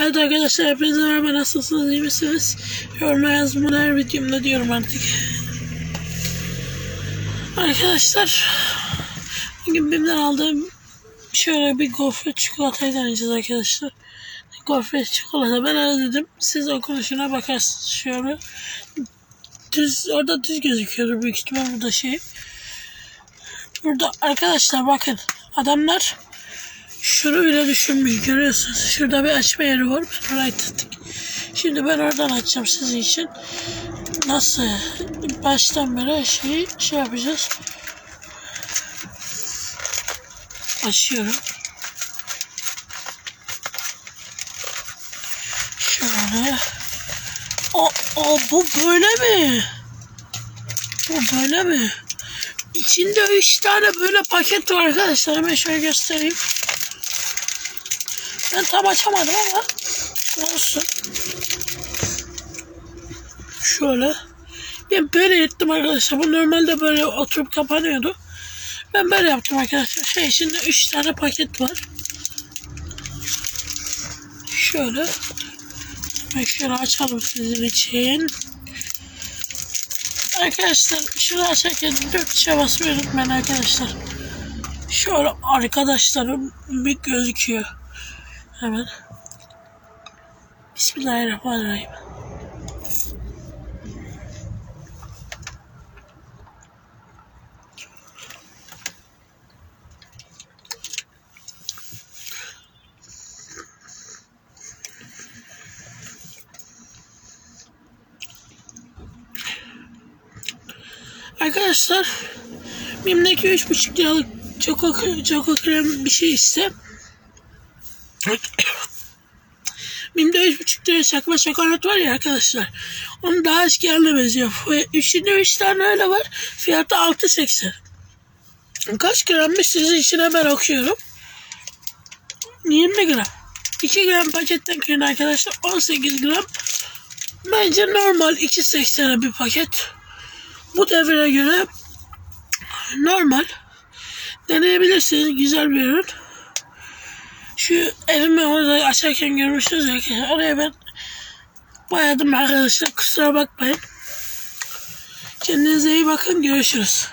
Evet arkadaşlar hepinize merhaba nasılsınız iyi misiniz? Yoruma yazmalı her videomda diyorum artık. Arkadaşlar bugün BİM'den aldığım şöyle bir gofret çikolatayı deneyeceğiz arkadaşlar. Gofret çikolata ben öyle dedim. Siz okunuşuna bakarsınız şöyle. Düz, orada düz gözüküyor büyük ihtimal burada şey. Burada arkadaşlar bakın adamlar şunu bile düşünmüş görüyorsunuz. Şurada bir açma yeri var. Ben orayı tuttuk. Şimdi ben oradan açacağım sizin için. Nasıl? Baştan beri şeyi şey yapacağız. Açıyorum. Şöyle. O, o bu böyle mi? Bu böyle mi? İçinde üç tane böyle paket var arkadaşlar. Hemen şöyle göstereyim. Ben tam açamadım ama olsun. Şöyle. Ben böyle ettim arkadaşlar. Bu normalde böyle oturup kapanıyordu. Ben böyle yaptım arkadaşlar. Şey içinde 3 tane paket var. Şöyle. Ben şöyle açalım sizin için. Arkadaşlar şunu açarken 4 tuşa basmayı unutmayın arkadaşlar. Şöyle arkadaşlarım bir gözüküyor. Hemen. Bismillahirrahmanirrahim. Arkadaşlar Mim'deki 3,5 liralık çoko, çoko krem bir şey ise Mim'de 3,5 lira çakma çokolat var ya arkadaşlar. Onun daha eski yerine benziyor. Üçünde 3 tane öyle var. Fiyatı 6.80. Kaç grammış sizin için hemen okuyorum. 20 gram. 2 gram paketten kirin arkadaşlar 18 gram. Bence normal 2.80'e bir paket. Bu devire göre normal. Deneyebilirsiniz. Güzel bir ürün. Şu elimi orada açarken görmüştünüz ya. ki, Oraya ben boyadım arkadaşlar. Kusura bakmayın. Kendinize iyi bakın. Görüşürüz.